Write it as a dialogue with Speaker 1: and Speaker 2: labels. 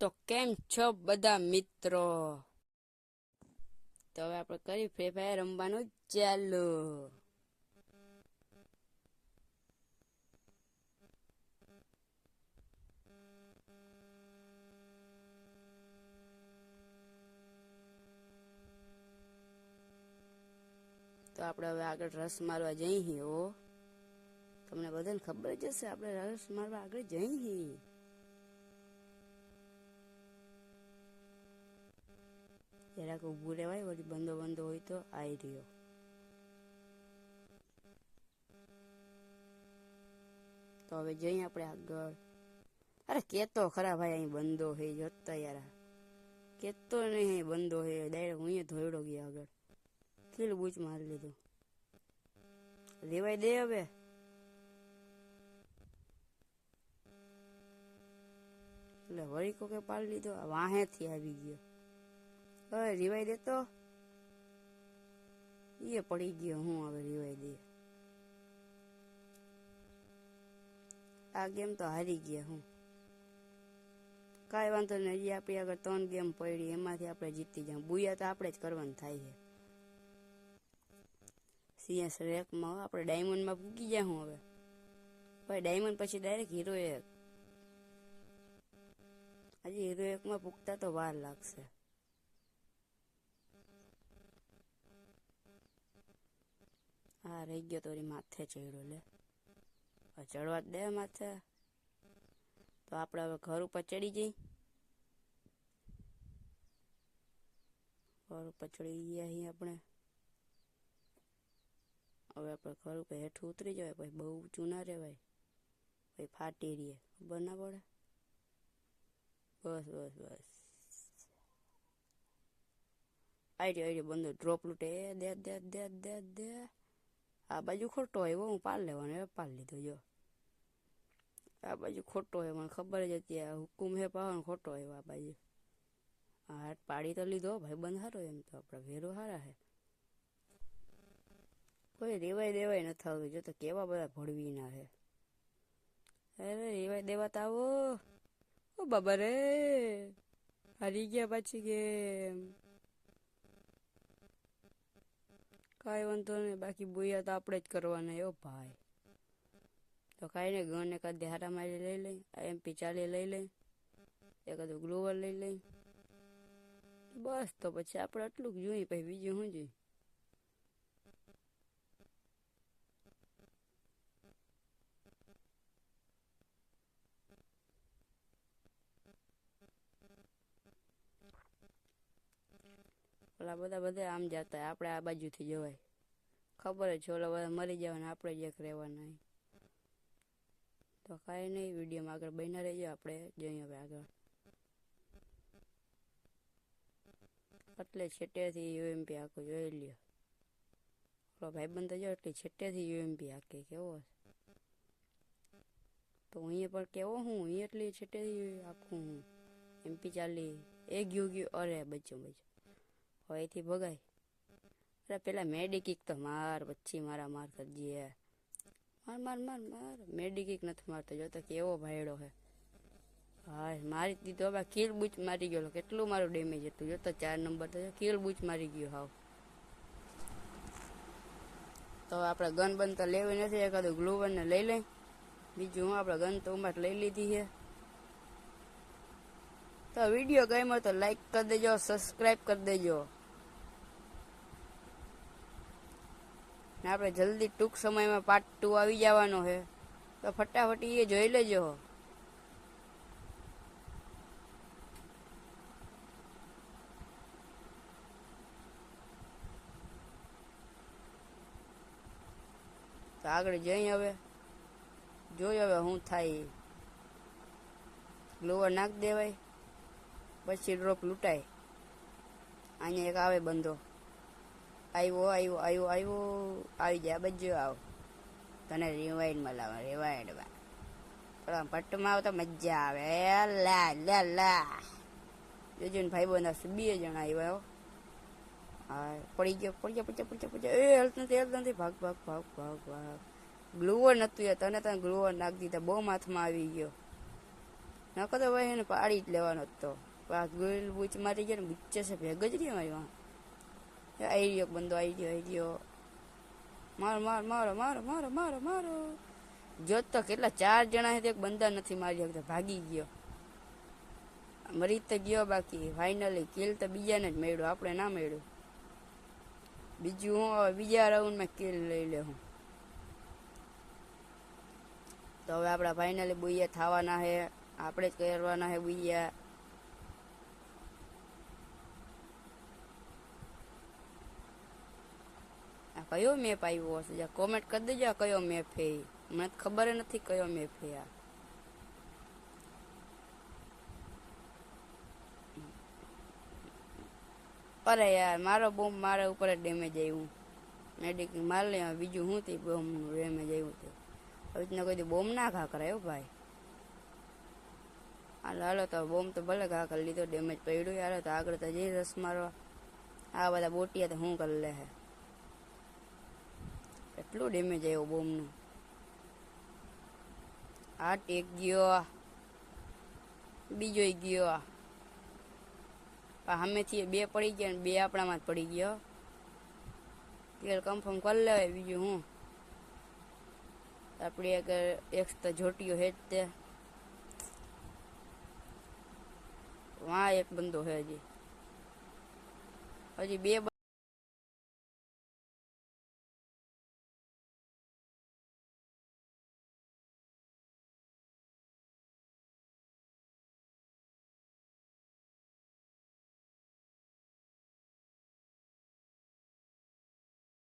Speaker 1: તો કેમ છો બધા મિત્રો? તો હવે આપણે કરી ફ્રી ફાયર રમવાનું ચાલુ. તો આપણે હવે આગળ રસ મારવા જઈએ હો. તમને બધાને ખબર જ હશે, આપણે રસ મારવા આગળ જઈએ. જરાક ઊભું રહેવાય, વળી બંધો બંધો હોય તો આવી રહ્યો. તો હવે જઈએ આપણે આગળ. અરે કેતો ખરા ભાઈ, અહીં બંધો હે જોતા યાર કેતો નહીં, અહીં બંધો હે. ડાયરેક્ટ હું ધોયડો ગયા આગળ. કીલ બૂચ મારી લીધું. રેવાય દે હવે. એટલે વળી કોકે પાડી લીધો. વાહેથી આવી ગયો. હવે રિવાઈ દેતો એ પડી ગયો, હું હવે રિવાઈ દે. આ ગેમ તો હારી ગયા હું. કાંઈ વાંધો નહીં, હજી આપણી આગળ ત્રણ ગેમ પડી, એમાંથી આપણે જીતી જાઉં. બુયા તો આપણે જ કરવાનું થાય છે. સીએસ રેકમાં આપણે ડાયમંડમાં પૂકી જાય હું હવે. ભાઈ ડાયમંડ પછી ડાયરેક્ટ હીરો એક. હજી હીરો એકમાં પૂગતા તો વાર લાગશે. હા રહી ગયો તો માથે ચડ્યો લે. ચડવા દે માથે. તો આપણે હવે ઘર ઉપર ચડી જઈ. ઘર ઉપર ચડી ગયા અહીં આપણે. હવે આપણે ઘર ઉપર હેઠું ઉતરી જવાય, પછી બહુ ઊંચું ના રહેવાય. પછી ફાટી રહીએ, ખબર ના પડે. બસ બસ બસ. આઈડી આઈડી બંધો ડ્રોપ લૂટે. દે દે દે દે દે. આ બાજુ ખોટો આવ્યો, હું પાલ લેવાનો, એ પાલ લીધો, જો. આ બાજુ ખોટો હોય મને ખબર જ હતી, આ હુકુમ હે પાવાનો ખોટો આવ્યો આ બાજુ હા પાડી તો લીધો ભાઈ બંધ હારો એમ તો, આપણા ભેરો હારા હે. કોઈ રેવાય દેવાય ન થતું, જો તો કેવા બધા ભળવી ના હે. અરે રેવાય દેવા તો આવો. ઓ બાબા રે, હારી ગયા પાછી ગેમ કાંઈ વાંધો નહીં, બાકી બોયા તો આપણે જ કરવાના એવો ભાઈ. તો કાંઈ નહીં ગણને કાંઈ દેહારા મારી લઈ લઈ એમપી ચાલી લઈ લઈ, એકાદું ગ્લોવર લઈ લઈ. બસ તો પછી આપણે આટલું જ જોઈએ પછી બીજું શું જોઈએ? ઓલા બધા બધા આમ જતા આપણે આ બાજુથી જવાય. ખબર જ છે, ઓલા બધા મરી જવાના આપણે જ એક રહેવાના તો કાંઈ નહીં, વિડીયોમાં આગળ બન્યા રહીએ આપણે જઈએ હવે આગળ. એટલે છેટેથી યુએમપી આખું જોઈ લ્યો. ઓલો ભાઈબંધ તો જો, એટલે છેટેથી યુએમપી આખે કેવો તો અહીંયા પણ કેવો હું, અહીંયા એટલી છેટેથી આખું હું. એમપી ચાલી એ ગયું ગયું અરે બચ્યું બચ્યું હવે એથી ભગાય. અરે પેલા મેડિકિક તો માર, પછી મારા માર કરજે માર માર માર માર. મેડિકિક નથી મારતો જોતો કેવો ભાયડો હે. હા મારી દીધો હવે કિલ બૂચ મારી ગયો. કેટલું મારું ડેમેજ હતું? જોતો ચાર નંબર તો કિલ બૂચ મારી ગયો હાવ. તો આપણે ગન બન તો લેવી નથી, એકાદું ગ્લુવર ને લઈ લઈ. બીજું હું આપણે ગન તો ઉમાટ લઈ લીધી છે તો વીડિયો ગમ્યો તો લાઈક કરી દેજો સબસ્ક્રાઈબ કરી દેજો. આપણે જલ્દી ટૂંક સમયમાં પાર્ટ ટુ આવી જવાનો છે. તો ફટાફટી એ જોઈ લેજો. તો આગળ જઈ હવે. જોઈ હવે શું થાય. ગ્લોવર નાખ દેવાય. પછી ડ્રોપ લૂંટાય. અહીંયા એક આવે બંધો. આવ્યો આવ્યો આવ્યો આવ્યો, આવી જાય બજો આવ. તને રિવાઇન્ડમાં લાવે રિવાઇન્ડમાં થોડા પટ્ટમાં આવ તો મજા આવે. લા લા. લા જોજો ને ભાઈ બંધ બે જણા આવ્યા હો. પડી ગયો પડી ગયો પડી ગયો, પડી એ હેલ્થ નથી હેલ્થ નથી. ભાગ ભાગ ભાગ ભાગ ભાગ. ગ્લુવર નતું તને તને ગ્લુવર નાખી દીધા બહુ માથમાં આવી ગયો. નકર તો ભાઈ એને પાડી જ લેવાનો હતો પાછ ગોલ બૂચ મારી ગયો ને બુચ્ચે છે, ભેગ જ નહીં મારી વાં આવી રહ્યો બંદો આવી ગયો આવી ગયો મારો મારો મારો મારો મારો મારો મારો જોત તો કેટલા ચાર જણા છે તે એક બંદા નથી મારી શકતા ભાગી ગયો મરી તો ગયો બાકી ફાઇનલી કિલ તો બીજાને જ મળ્યું આપણે ના મળ્યું બીજું હું હવે બીજા રાઉન્ડમાં કિલ લઈ લે હું. તો હવે આપણા ફાઇનલી બુયા થવાના છે આપણે જ કરવાના છે બુયા. કયો મેપ આવ્યો હશે? કોમેન્ટ કરી દેજો કયો મેપ છે મને ખબર નથી કયો મેપ છે આ. અરે યાર, મારો બોમ્બ મારા ઉપર જ ડેમેજ આવ્યું. મેડિક માર લે બીજું શું થી બોમ ડેમેજ આવ્યું તે. હવે રીતના કોઈ બોમ્બ ના ઘા કરાયો ભાઈ. હાલો હાલો, તો બોમ્બ તો ભલે ઘા કરી લીધો ડેમેજ પડ્યું. હાલો, તો આગળ તો જઈ રસ મારવા આ બધા બોટિયા તો શું કરી લે હે? એટલું ડેમેજ આવ્યો બોમ્બનું આ ટેક ગયો બીજો ગયો સામેથી બે પડી ગયા ને બે આપણામાં જ પડી ગયો તેલ કન્ફર્મ કરી લેવાય બીજું હું. આપણે એક એક તો જોટીઓ હે જ તે. વાં એક બંદો હે હજી. હજી બે